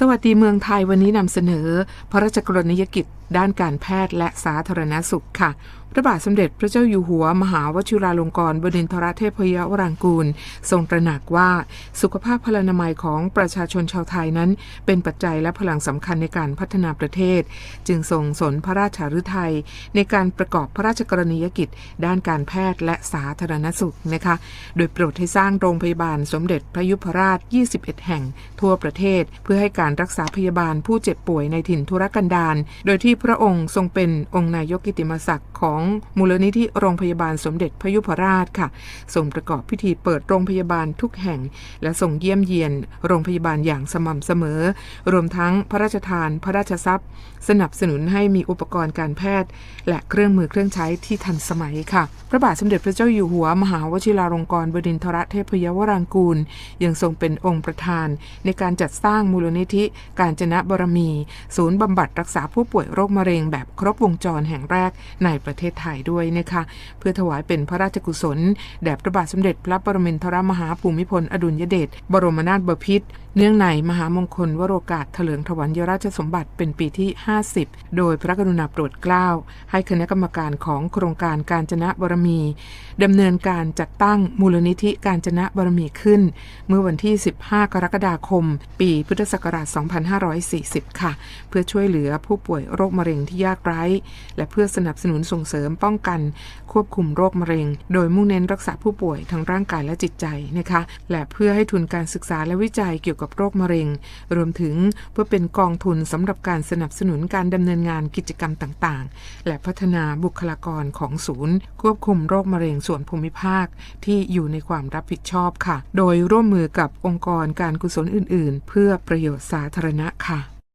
สวัสดีเมืองไทยวันนี้นำเสนอ พระราชกรณียกิจ ด้านการแพทย์และสาธารณสุขค่ะ พระบาทสมเด็จพระเจ้าอยู่หัว มหาวชิราลงกรณ์บดินทรเทพยวรางกูล ทรงตระหนักว่าสุขภาพพลานามัยของประชาชนชาวไทยนั้น เป็นปัจจัยและพลังสำคัญในการพัฒนาประเทศ จึงทรงสนพระราชาฤทัยในการประกอบพระราชกรณียกิจ ด้านการแพทย์และสาธารณสุขนะคะ โดยโปรดให้สร้างโรงพยาบาลสมเด็จพระยุพราช 21 แห่ง ทั่วประเทศเพื่อให้การรักษาพยาบาลผู้เจ็บป่วยในถิ่นทุรกันดารโดยที่พระองค์ทรงเป็นองค์นายกกิติมศักดิ์ของมูลนิธิโรงพยาบาลสมเด็จพระยุพราชค่ะทรงประกอบพิธีเปิดโรงพยาบาลทุกแห่ง และทรงเยี่ยมเยียน โรงพยาบาลอย่างสม่ำเสมอ รวมทั้งพระราชทานพระราชทรัพย์ สนับสนุนให้มีอุปกรณ์การแพทย์ และเครื่องมือเครื่องใช้ที่ทันสมัยค่ะ พระบาทสมเด็จพระเจ้าอยู่หัวมหาวชิราลงกรณบดินทรเทพยวรางกูล ยังทรงเป็นองค์ประธานในการจัดสร้างมูลนิธิการจนะบรมี ศูนย์บำบัดรักษาผู้ป่วยโรคมะเร็งแบบครบวงจรแห่งแรกในประเทศไทยด้วยนะคะ เพื่อถวายเป็นพระราชกุศล แด่พระบาทสมเด็จพระปรมินทรมหาภูมิพลอดุลยเดชบรมนาถบพิตรเนื่องในมหามงคลวโรกาสเถลิงถวัลยราชสมบัติเป็นปีที่ 50 โดยพระกรุณาโปรดเกล้า ให้คณะกรรมการของโครงการการจนะบรมีดำเนินการจัดตั้งมูลนิธิการจนะบรมีขึ้น เมื่อวันที่ 15 กรกฎาคม ปีพุทธศักราช2540 ค่ะ เพื่อช่วยเหลือผู้ป่วยโรคมะเร็งที่ยากไร้ และเพื่อสนับสนุนส่งเสริมป้องกัน ควบคุมโรคมะเร็ง โดยมุ่งเน้นรักษาผู้ป่วยทั้งร่างกายและจิตใจนะคะ และเพื่อให้ทุนการศึกษาและวิจัยเกี่ยวกับโรคมะเร็ง รวมถึงเพื่อเป็นกองทุนสำหรับการสนับสนุนการดำเนินงานกิจกรรมต่างๆ และพัฒนาบุคลากรของศูนย์ ควบคุมโรคมะเร็งส่วนภูมิภาคที่อยู่ในความรับผิดชอบค่ะ โดยร่วมมือกับองค์กรการกุศลอื่น ๆ เพื่อประโยชน์สาธารณะค่ะ